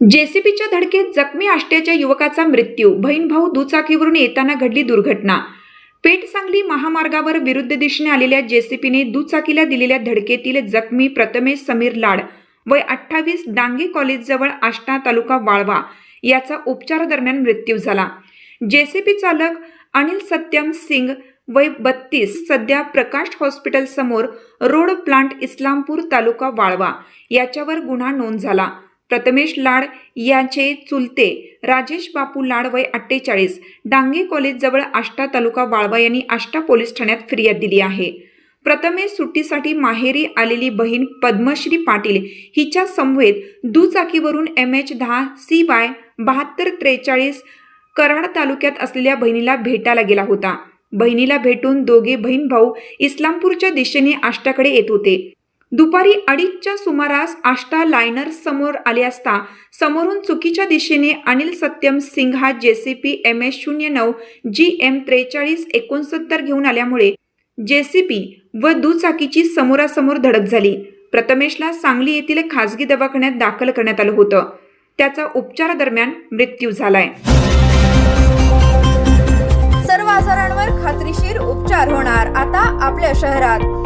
जेसीबीच्या धडकेत जखमी आष्ट्याच्या युवकाचा मृत्यू. बहीण भाऊ दुचाकीवरून येताना घडली दुर्घटना. पेठ सांगली महामार्गावर विरुद्ध दिशेने आलेल्या जेसीपीने दुचाकीला दिलेल्या धडकेतील जखमी प्रथमेश समीर लाड वय अठ्ठावीस डांगे कॉलेजजवळ आष्टा तालुका वाळवा याचा उपचारादरम्यान मृत्यू झाला. जेसीपी चालक अनिल सत्यम सिंग वय बत्तीस सध्या प्रकाश हॉस्पिटल समोर रोड प्लांट इस्लामपूर तालुका वाळवा याच्यावर गुन्हा नोंद झाला. प्रथमेश लाड यांचे चुलते राजेश बापू लाड वय अठ्ठेचाळीस डांगे कॉलेजजवळ आष्टा तालुका वाळवा यांनी आष्टा पोलीस ठाण्यात फिर्याद दिली आहे. प्रथमेश सुट्टीसाठी माहेरी आलेली बहीण पद्मश्री पाटील हिच्या समवेत दुचाकीवरून एम एच दहा सी वाय बहात्तर त्रेचाळीस कराड तालुक्यात असलेल्या बहिणीला भेटायला गेला होता. बहिणीला भेटून दोघे बहीण भाऊ इस्लामपूरच्या दिशेने आष्टाकडे येत होते. दुपारी अडीचच्या सुमारास आष्टा लायनर समोर आले असता समोरून चुकीच्या दिशेने Anil Satyam Singha JCB M S शून्य नऊ जी एम त्रेचाळीस एकोणसत्तर घेऊन आल्यामुळे जेसीपी व दुचाकीची समोरासमोर धडक झाली. प्रथमेशला सांगली येथील खासगी दवाखान्यात दाखल करण्यात आलं होतं. त्याचा उपचारादरम्यान मृत्यू झालाय. सर्व आजारांवर खात्रीशीर उपचार होणार. आता आपल्या शहरात